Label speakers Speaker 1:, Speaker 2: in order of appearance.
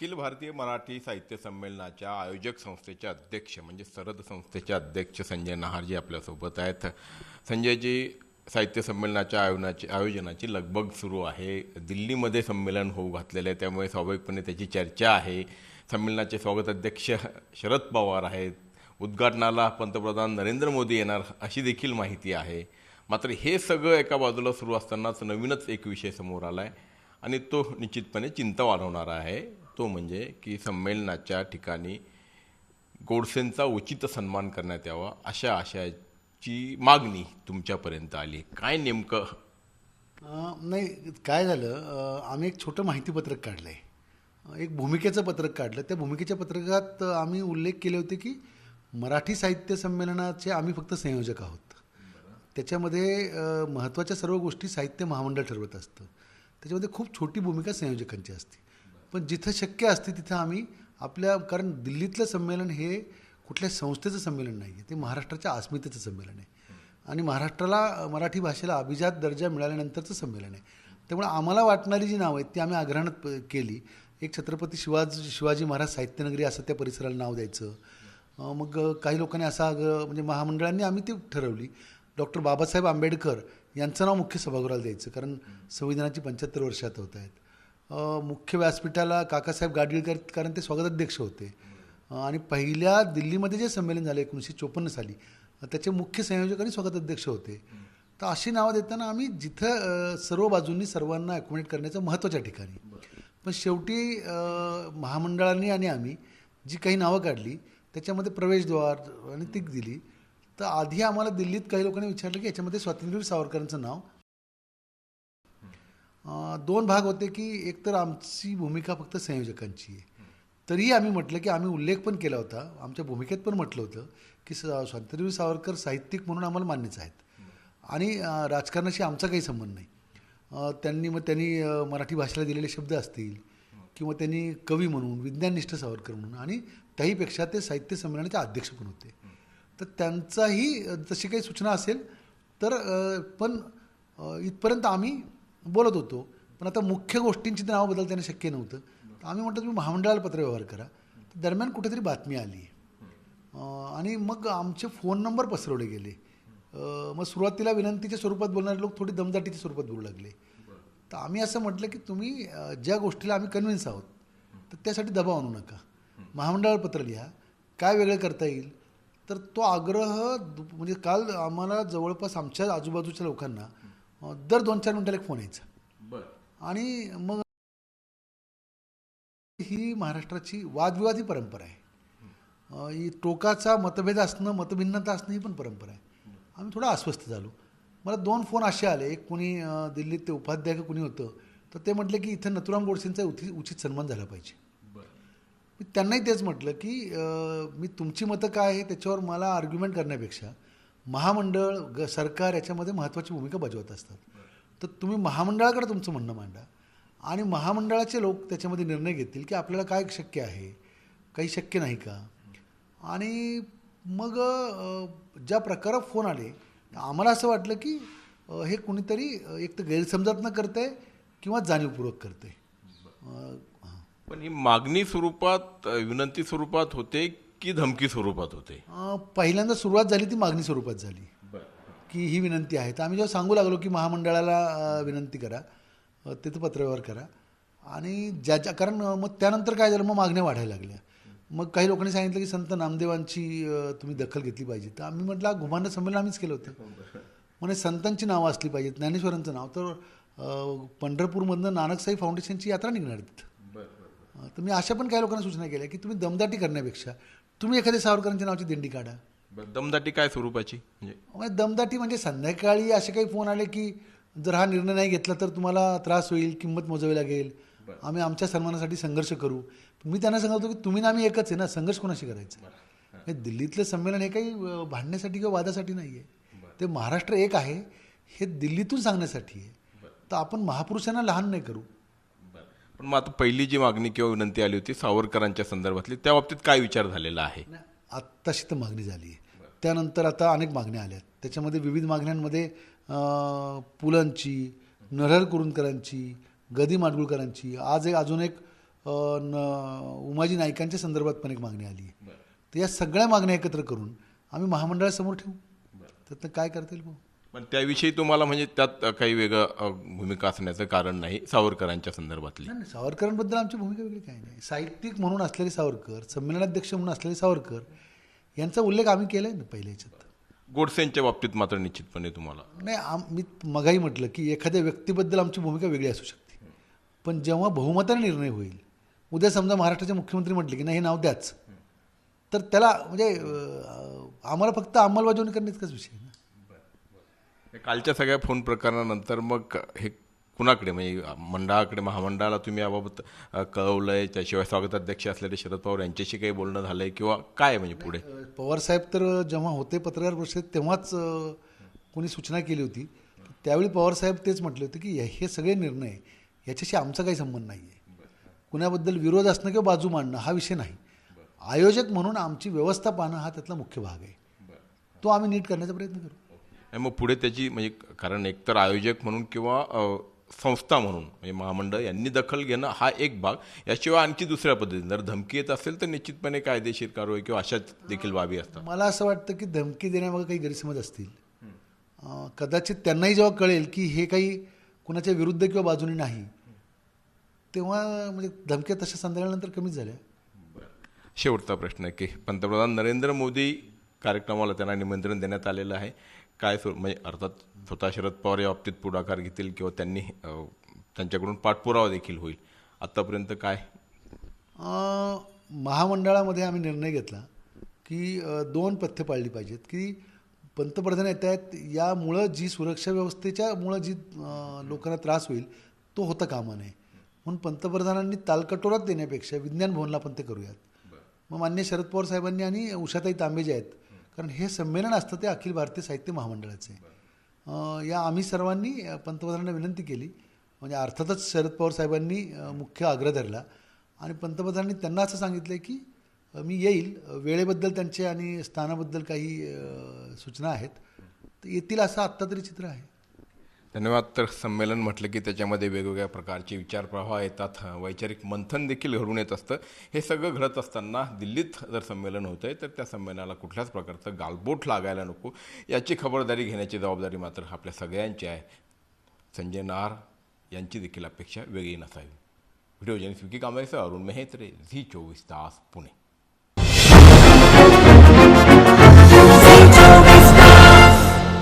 Speaker 1: अखिल भारतीय मराठी साहित्य संमेलनाच्या आयोजक संस्थेचे अध्यक्ष म्हणजे सरद संस्थेचे अध्यक्ष संजय नहारजी आपल्यासोबत आहेत. संजयजी साहित्य संमेलनाच्या आयोजनाची आयोजनाची लगबग सुरू आहे. दिल्लीमध्ये संमेलन होऊ घातलेलं आहे त्यामुळे स्वाभाविकपणे त्याची चर्चा आहे. संमेलनाचे स्वागत अध्यक्ष शरद पवार आहेत. उद्घाटनाला पंतप्रधान नरेंद्र मोदी येणार अशी देखील माहिती आहे. मात्र हे सगळं एका बाजूला सुरू असतानाच नवीनच एक विषय समोर आला आहे आणि तो निश्चितपणे चिंता वाढवणारा आहे. तो म्हणजे की संमेलनाच्या ठिकाणी गोडसेंचा उचित सन्मान करण्यात यावा अशा आशयाची मागणी तुमच्यापर्यंत आली. काय नेमकं?
Speaker 2: नाही काय झालं आम्ही एक छोटं माहितीपत्रक काढलं आहे एक भूमिकेचं पत्रक काढलं. त्या भूमिकेच्या पत्रकात आम्ही उल्लेख केले होते की मराठी साहित्य संमेलनाचे आम्ही फक्त संयोजक आहोत. त्याच्यामध्ये महत्त्वाच्या सर्व गोष्टी साहित्य महामंडळ ठरवत असतं. त्याच्यामध्ये खूप छोटी भूमिका संयोजकांची असते. पण जिथं शक्य असते तिथं आम्ही आपल्या कारण दिल्लीतलं संमेलन हे कुठल्या संस्थेचं संमेलन नाही आहे ते महाराष्ट्राच्या अस्मितेचं संमेलन आहे. आणि महाराष्ट्राला मराठी भाषेला अभिजात दर्जा मिळाल्यानंतरचं संमेलन आहे. त्यामुळे आम्हाला वाटणारी जी नावं आहेत ती आम्ही आग्रहणात प- केली. एक छत्रपती शिवाजी शिवाजी महाराज साहित्यनगरी असं त्या परिसराला नाव द्यायचं. मग काही लोकांनी असा म्हणजे महामंडळांनी आम्ही ती ठरवली. डॉक्टर बाबासाहेब आंबेडकर यांचं नाव मुख्य सभागृहाला द्यायचं कारण संविधानाची पंच्याहत्तर वर्षात होत आहेत. मुख्य व्यासपीठाला काकासाहेब गाडगीळकर कारण ते स्वागताध्यक्ष होते. आणि पहिल्या दिल्लीमध्ये जे संमेलन झालं एकोणीसशे चोपन्न साली त्याचे मुख्य संयोजक आणि स्वागताध्यक्ष होते. तर अशी नावं देताना आम्ही जिथं सर्व बाजूंनी सर्वांना अकोमोडेट करण्याचं महत्त्वाच्या ठिकाणी. पण शेवटी महामंडळांनी आणि आम्ही जी काही नावं काढली त्याच्यामध्ये प्रवेशद्वार आणि ती दिली. तर आधी आम्हाला दिल्लीत काही लोकांनी विचारलं की याच्यामध्ये स्वातंत्र्यवीर सावरकरांचं नाव दोन भाग होते की एकतर आमची भूमिका फक्त संयोजकांची आहे. तरीही आम्ही म्हटलं की आम्ही उल्लेख पण केला होता आमच्या भूमिकेत पण म्हटलं होतं की स स्वातंत्र्यवीर सावरकर साहित्यिक म्हणून आम्हाला मान्यच आहेत. आणि राजकारणाशी आमचा काही संबंध नाही. त्यांनी मग त्यांनी मराठी भाषेला दिलेले शब्द असतील किंवा त्यांनी कवी म्हणून विज्ञाननिष्ठ सावरकर म्हणून आणि त्याहीपेक्षा ते साहित्य संमेलनाचे अध्यक्ष पण होते. तर त्यांचाही जशी काही सूचना असेल तर पण इथपर्यंत आम्ही बोलत होतो पण आता मुख्य गोष्टींची नावं बदलता येणं शक्य नव्हतं. तर आम्ही म्हटलं तुम्ही महामंडळाला पत्रव्यवहार करा. तर दरम्यान कुठेतरी बातमी आली. आणि मग आमचे फोन नंबर पसरवले गेले. मग सुरुवातीला विनंतीच्या स्वरूपात बोलणारे लोक थोडी दमदाटीच्या स्वरूपात बोलू लागले. तर आम्ही असं म्हटलं की तुम्ही ज्या गोष्टीला आम्ही कन्व्हिन्स आहोत तर त्यासाठी दबाव आणू नका. महामंडळाला पत्र लिहा. काय वेगळं करता येईल? तर तो आग्रह दु- म्हणजे काल आम्हाला जवळपास आमच्या आजूबाजूच्या लोकांना दर दोन चार मिनिटाला एक फोन यायचा. आणि मग ही महाराष्ट्राची वादविवाद ही परंपरा आहे. ही टोकाचा मतभेद असणं मतभिन्नता असणं ही पण परंपरा आहे. आम्ही थोडं अस्वस्थ झालो. मला दोन फोन असे आले. एक कुणी दिल्लीत ते उपाध्याय कुणी होतं तर ते म्हटलं की इथं नथुराम गोडसेंचा उचित उचित सन्मान झाला पाहिजे. मी त्यांनाही तेच म्हटलं की मी तुमची मतं काय आहे त्याच्यावर मला आर्ग्युमेंट करण्यापेक्षा महामंडळ ग सरकार याच्यामध्ये महत्त्वाची भूमिका बजावत असतात. तर तुम्ही महामंडळाकडे तुमचं म्हणणं मांडा. आणि महामंडळाचे लोक त्याच्यामध्ये निर्णय घेतील की आपल्याला काय शक्य आहे काही शक्य नाही का? आणि मग ज्या प्रकारात फोन आले आम्हाला असं वाटलं की हे कुणीतरी एक तर गैरसमजात न करतंय किंवा जाणीवपूर्वक करतंय. हां.
Speaker 1: पण ही मागणी स्वरूपात विनंती स्वरूपात होते की धमकी स्वरूपात होते.
Speaker 2: अ, पहिल्यांदा सुरुवात झाली ती मागणी स्वरूपात झाली. की ही विनंती आहे. तर आम्ही जेव्हा सांगू लागलो की महामंडळाला अ, विनंती करा अ, तिथं पत्रव्यवहार करा. आणि ज्याच्या कारण अ, मग त्यानंतर काय झालं? मग मागण्या वाढायला लागल्या. मग काही लोकांनी सांगितलं की संत नामदेवांची अ, तुम्ही दखल घेतली पाहिजे. तर आम्ही म्हटलं घुमांड संमेलन आम्हीच केलं होतं. म्हणजे संतांची नावं असली पाहिजेत. ज्ञानेश्वरांचं नाव. तर अ, पंढरपूरमधनं नानकसाई फाउंडेशनची यात्रा निघणार आहे तिथं. तर मी अशा पण काही लोकांना सूचना केल्या की तुम्ही दमदाटी करण्यापेक्षा तुम्ही एखाद्या सावरकरांच्या नावाची दिंडी काढा.
Speaker 1: दमदाटी काय स्वरूपाची? म्हणजे?
Speaker 2: दमदाटी म्हणजे संध्याकाळी असे काही फोन आले की जर हा निर्णय नाही घेतला तर तुम्हाला त्रास होईल किंमत मोजावी लागेल. आम्ही आमच्या सन्मानासाठी संघर्ष करू. मी त्यांना सांगतो की तुम्ही ना आम्ही एकच आहे ना संघर्ष कोणाशी करायचा? हे. दिल्लीतलं संमेलन हे काही भांडण्यासाठी किंवा वादासाठी नाही आहे ते महाराष्ट्र एक आहे हे दिल्लीतून सांगण्यासाठी आहे. तर आपण महापुरुषांना लहान नाही करू.
Speaker 1: पण मग आता पहिली जी मागणी किंवा विनंती आली होती सावरकरांच्या संदर्भातली त्या बाबतीत काय विचार झालेला आहे?
Speaker 2: आत्ताशी तर मागणी झाली आहे. त्यानंतर आता अनेक मागण्या आल्यात त्याच्यामध्ये विविध मागण्यांमध्ये पुलंची नरहर कुरुंदकरांची गदी माडगुळकरांची आज एक अजून एक न उमाजी नाईकांच्या संदर्भात पण एक मागणी आली आहे. तर या सगळ्या मागण्या एकत्र करून आम्ही महामंडळासमोर ठेवू. त्यातनं काय करता येईल बघू
Speaker 1: पण त्याविषयी तुम्हाला म्हणजे त्यात काही वेगळं भूमिका असण्याचं कारण नाही सावरकरांच्या संदर्भातली?
Speaker 2: नाही सावरकरांबद्दल आमची भूमिका वेगळी काही नाही. साहित्यिक म्हणून असलेले सावरकर संमेलनाध्यक्ष म्हणून असलेले सावरकर यांचा उल्लेख आम्ही केला आहे ना पहिल्या याच्यात.
Speaker 1: गोडसेंच्या बाबतीत मात्र निश्चितपणे तुम्हाला.
Speaker 2: नाही आम मी मगाही म्हटलं की एखाद्या व्यक्तीबद्दल आमची भूमिका वेगळी असू शकते. पण जेव्हा बहुमताने निर्णय होईल उद्या समजा महाराष्ट्राचे मुख्यमंत्री म्हटले की नाही हे नाव द्याच तर त्याला म्हणजे आम्हाला फक्त अंमलबजावणी करणे इतकाच विषय आहे
Speaker 1: कालच्या सगळ्या फोन प्रकरणानंतर मग हे कुणाकडे? म्हणजे मंडळाकडे महामंडळाला तुम्ही याबाबत अ, कळवलंय त्याशिवाय स्वागताध्यक्ष असलेले शरद पवार यांच्याशी काही बोलणं झालंय किंवा काय म्हणजे पुढे?
Speaker 2: पवार साहेब तर जेव्हा होते पत्रकार परिषदेत तेव्हाच कोणी सूचना केली होती. त्यावेळी पवार साहेब तेच म्हटले होते की हे सगळे निर्णय याच्याशी आमचा काही संबंध नाही आहे कुणाबद्दल विरोध असणं किंवा बाजू मांडणं हा विषय नाही. आयोजक म्हणून आमची व्यवस्था पाहणं हा त्यातला मुख्य भाग आहे. तो आम्ही नीट करण्याचा प्रयत्न करू.
Speaker 1: आणि मग पुढे त्याची म्हणजे कारण एकतर आयोजक म्हणून किंवा संस्था म्हणून म्हणजे महामंडळ यांनी दखल घेणं हा एक भाग. याशिवाय आणखी दुसऱ्या पद्धतीने जर धमकी येत असेल तर निश्चितपणे कायदेशीर कारवाई किंवा अशाच देखील बाबी असतात.
Speaker 2: मला असं वाटतं की धमकी देण्यामागे काही गैरसमज असतील. कदाचित त्यांनाही जेव्हा कळेल की हे काही कुणाच्या विरुद्ध किंवा बाजूने नाही तेव्हा म्हणजे धमक्या तशा संध्याकाळनंतर कमीच झाल्या.
Speaker 1: शेवटचा प्रश्न आहे की पंतप्रधान नरेंद्र मोदी कार्यक्रमाला त्यांना निमंत्रण देण्यात आलेलं आहे. काय सो म्हणजे अर्थात स्वतः शरद पवार या बाबतीत पुढाकार घेतील किंवा त्यांनी त्यांच्याकडून पाठपुरावा देखील होईल. आत्तापर्यंत काय?
Speaker 2: महामंडळामध्ये आम्ही निर्णय घेतला की दोन पथ्य पाळली पाहिजेत की पंतप्रधान येत आहेत यामुळं जी सुरक्षा व्यवस्थेच्या मुळं जी लोकांना त्रास होईल तो होता कामा नये. म्हणून पंतप्रधानांनी तालकटोरात देण्यापेक्षा विज्ञान भवनला आपण ते करूयात. मग मान्य शरद पवार साहेबांनी आणि उषाताई तांबे जे आहेत कारण हे संमेलन असतं ते अखिल भारतीय साहित्य महामंडळाचे. या आम्ही सर्वांनी पंतप्रधानांना विनंती केली. म्हणजे अर्थातच शरद पवार साहेबांनी मुख्य आग्रह धरला. आणि पंतप्रधानांनी त्यांना असं सांगितलं की मी येईल. वेळेबद्दल त्यांचे आणि स्थानाबद्दल काही सूचना आहेत. तर येतील असं आत्ता तरी चित्र आहे.
Speaker 1: धन्यवाद. तर संमेलन म्हटलं की त्याच्यामध्ये वेगवेगळ्या प्रकारचे विचारप्रवाह येतात. वैचारिक मंथन देखील घडून येत असतं. हे सगळं घडत असताना दिल्लीत जर संमेलन होतं आहे तर त्या संमेलनाला कुठल्याच प्रकारचं गालबोट लागायला नको. याची खबरदारी घेण्याची जबाबदारी मात्र आपल्या सगळ्यांची आहे. संजय नार यांची देखील अपेक्षा वेगळी नसावी. व्हिडिओ जर्नलिस्ट विकी कांबळेसह अरुण मेहेत्रे झी चोवीस तास पुणे.